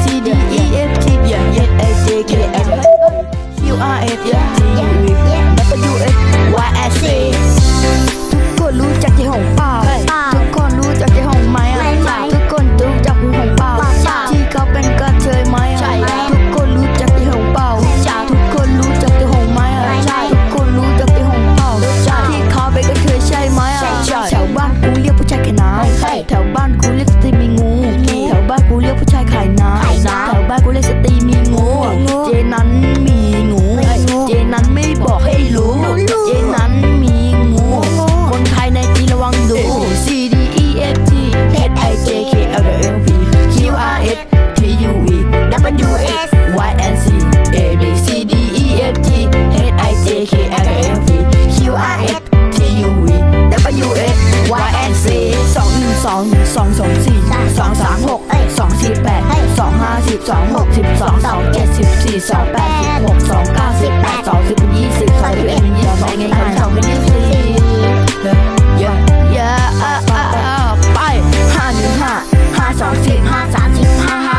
C หกสิบสองสองเจ็ดสิบสี่สองแปดสิบหกสองเก้าสิบแปดสองสิบยี่สิบสองสิบเอ็ดยี่สิบสองยี่สิบสองยี่สิบสี่เยอะเยอะอะอะอะไปห้าหนึ่งห้าห้าสองสิบห้าสามสิบห้าห้า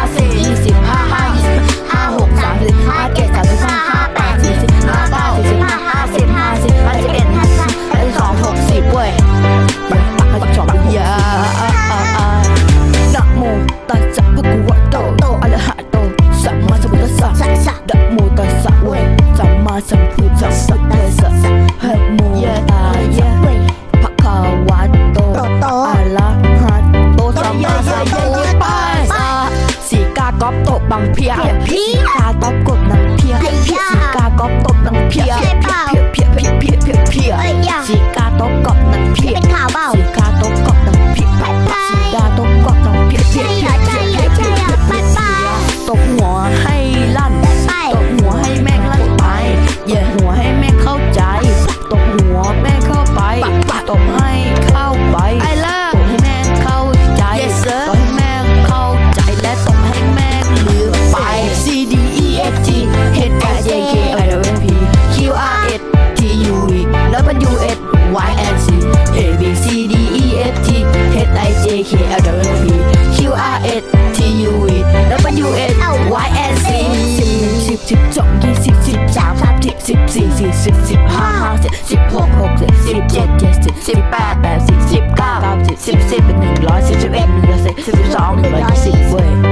สัมพุทธสสะสักสักนะโมตัสสะเวสัมมาสัมพุทธัสสะเตสะหะโมตายะเวภะคะวะโตอะระหะโตสัมมาสัมพุทธัสสะสีกากอบตบบังเพียสีกากอบกดนังเพียสีกากอบตบนังเพีย L W P Q R S T U V W N Y N C สิบสิบสองยี่สิบสิบสามสามสิบสิบสี่สี่สิบสิบห้าห้าสิบสิบหกหกสิบสิบเจ็ดเจ็ดสิบสิบแปดแปดสิบสิบเก้าเก้าสิบสิบสิบเป็นหนึ่งร้อยสิบสิบเอ็ดหนึ่งร้อยสิบสิบสองหนึ่งร้อยสิบเว้ย